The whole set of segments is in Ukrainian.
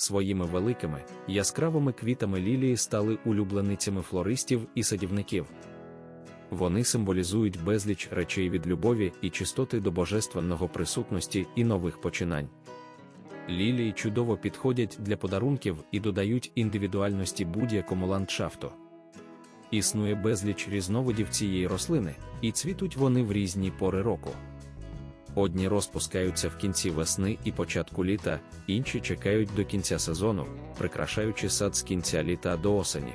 Своїми великими, яскравими квітами лілії стали улюбленицями флористів і садівників. Вони символізують безліч речей від любові і чистоти до божественного присутності і нових починань. Лілії чудово підходять для подарунків і додають індивідуальності будь-якому ландшафту. Існує безліч різновидів цієї рослини, і цвітуть вони в різні пори року. Одні розпускаються в кінці весни і початку літа, інші чекають до кінця сезону, прикрашаючи сад з кінця літа до осені.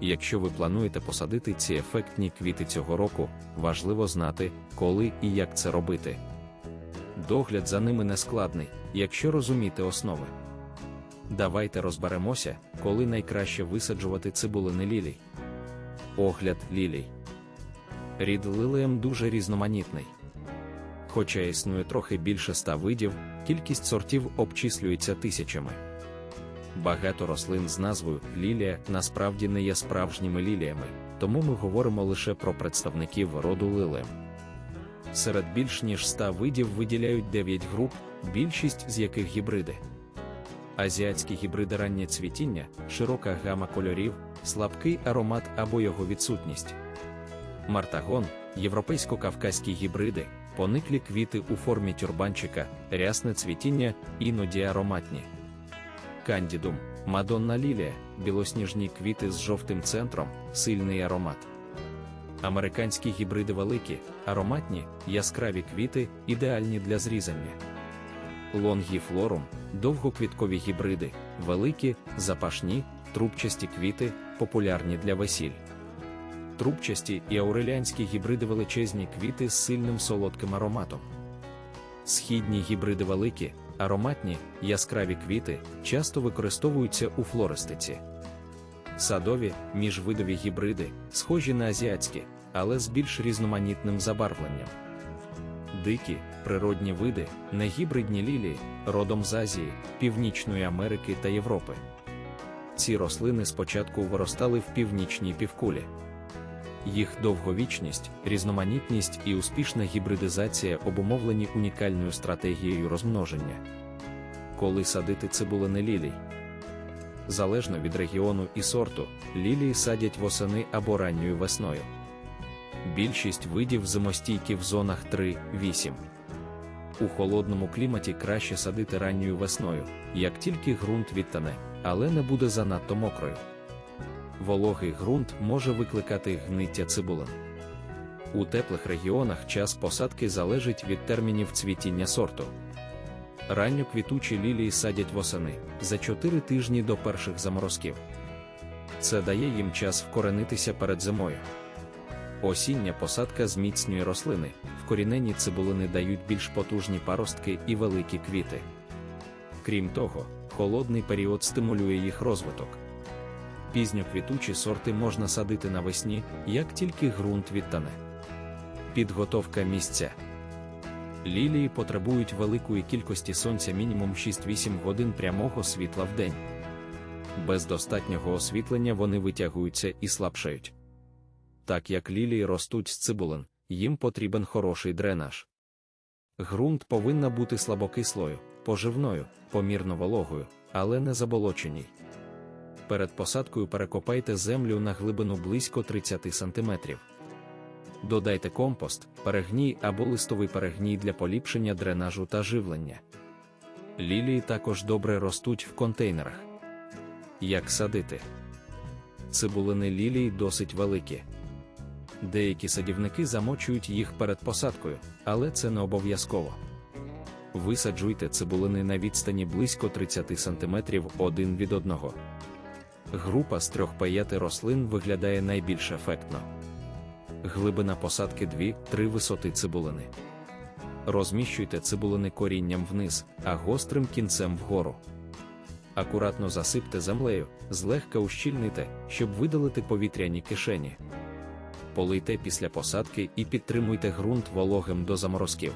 Якщо ви плануєте посадити ці ефектні квіти цього року, важливо знати, коли і як це робити. Догляд за ними не складний, якщо розуміти основи. Давайте розберемося, коли найкраще висаджувати цибулини лілій. Огляд лілій. Рід лилеєм дуже різноманітний. Хоча існує трохи більше ста видів, кількість сортів обчислюється тисячами. Багато рослин з назвою лілія насправді не є справжніми ліліями, тому ми говоримо лише про представників роду лилеєм. Серед більш ніж ста видів виділяють 9 груп, більшість з яких гібриди. Азіатські гібриди раннє цвітіння, широка гама кольорів, слабкий аромат або його відсутність. Мартагон, європейсько-кавказькі гібриди, пониклі квіти у формі тюрбанчика, рясне цвітіння, іноді ароматні. Кандідум, мадонна лілія, білосніжні квіти з жовтим центром, сильний аромат. Американські гібриди великі, ароматні, яскраві квіти, ідеальні для зрізання. Лонгіфлорум, довгоквіткові гібриди, великі, запашні, трубчасті квіти, популярні для весіль. Трубчасті і ауреліанські гібриди величезні квіти з сильним солодким ароматом. Східні гібриди великі, ароматні, яскраві квіти часто використовуються у флористиці. Садові, міжвидові гібриди, схожі на азіатські, але з більш різноманітним забарвленням. Дикі, природні види, негібридні лілії, родом з Азії, Північної Америки та Європи. Ці рослини спочатку виростали в північній півкулі. Їх довговічність, різноманітність і успішна гібридизація обумовлені унікальною стратегією розмноження. Коли садити цибулини лілій. Залежно від регіону і сорту, лілії садять восени або ранньою весною. Більшість видів зимостійкі в зонах 3-8. У холодному кліматі краще садити ранньою весною, як тільки ґрунт відтане, але не буде занадто мокрою. Вологий ґрунт може викликати гниття цибулин. У теплих регіонах час посадки залежить від термінів цвітіння сорту. Ранньоквітучі лілії садять восени за 4 тижні до перших заморозків. Це дає їм час вкоренитися перед зимою. Осіння посадка зміцнює рослини, вкорінені цибулини дають більш потужні паростки і великі квіти. Крім того, холодний період стимулює їх розвиток. Пізньоквітучі сорти можна садити навесні, як тільки ґрунт відтане. Підготовка місця. Лілії потребують великої кількості сонця мінімум 6-8 годин прямого світла в день. Без достатнього освітлення вони витягуються і слабшають. Так як лілії ростуть з цибулин, їм потрібен хороший дренаж. Грунт повинна бути слабокислою, поживною, помірно вологою, але не заболоченій. Перед посадкою перекопайте землю на глибину близько 30 см. Додайте компост, перегній або листовий перегній для поліпшення дренажу та живлення. Лілії також добре ростуть в контейнерах. Як садити? Цибулини лілій досить великі. Деякі садівники замочують їх перед посадкою, але це не обов'язково. Висаджуйте цибулини на відстані близько 30 см один від одного. Група з 3-5 рослин виглядає найбільш ефектно. Глибина посадки 2-3 висоти цибулини. Розміщуйте цибулини корінням вниз, а гострим кінцем вгору. Акуратно засипте землею, злегка ущільните, щоб видалити повітряні кишені. Полийте після посадки і підтримуйте ґрунт вологим до заморозків.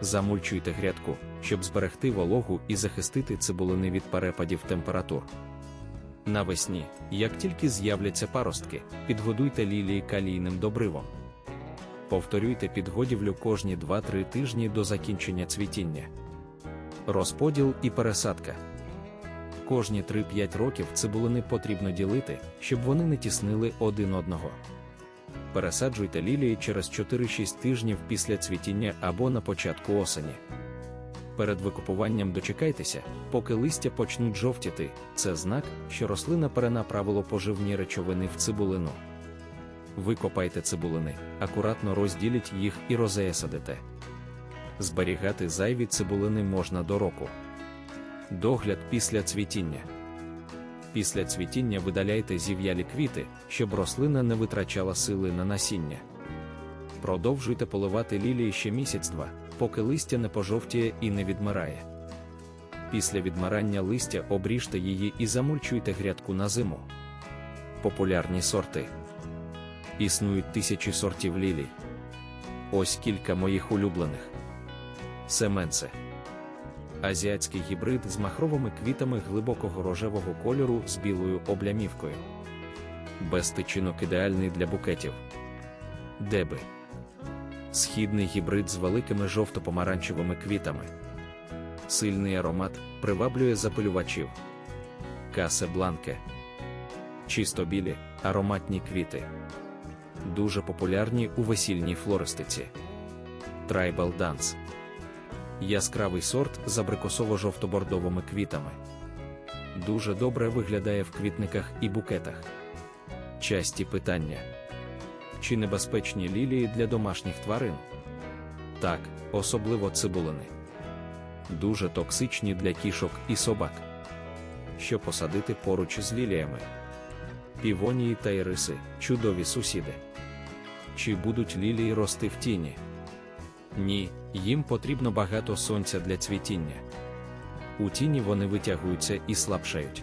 Замульчуйте грядку, щоб зберегти вологу і захистити цибулини від перепадів температур. Навесні, як тільки з'являться паростки, підгодуйте лілії калійним добривом. Повторюйте підгодівлю кожні 2-3 тижні до закінчення цвітіння. Розподіл і пересадка. Кожні 3-5 років цибулини потрібно ділити, щоб вони не тіснили один одного. Пересаджуйте лілії через 4-6 тижнів після цвітіння або на початку осені. Перед викупуванням дочекайтеся, поки листя почнуть жовтіти, це знак, що рослина перенаправило поживні речовини в цибулину. Викопайте цибулини, акуратно розділіть їх і розеясадите. Зберігати зайві цибулини можна до року. Догляд після цвітіння. Після цвітіння видаляйте зів'ялі квіти, щоб рослина не витрачала сили на насіння. Продовжуйте поливати лілії ще місяць-два, поки листя не пожовтіє і не відмирає. Після відмирання листя обріжте її і замульчуйте грядку на зиму. Популярні сорти. Існують тисячі сортів лілій. Ось кілька моїх улюблених. Семенце. Азіатський гібрид з махровими квітами глибокого рожевого кольору з білою облямівкою. Без тичинок ідеальний для букетів. Деби. Східний гібрид з великими жовто-помаранчевими квітами. Сильний аромат приваблює запилювачів. Касе бланке. Чисто білі, ароматні квіти. Дуже популярні у весільній флористиці. Трайбал Данс. Яскравий сорт з абрикосово-жовто-бордовими квітами. Дуже добре виглядає в квітниках і букетах. Часті питання. Чи небезпечні лілії для домашніх тварин? Так, особливо цибулини. Дуже токсичні для кішок і собак. Що посадити поруч з ліліями? Півонії та іриси чудові сусіди. Чи будуть лілії рости в тіні? Ні, їм потрібно багато сонця для цвітіння. У тіні вони витягуються і слабшають.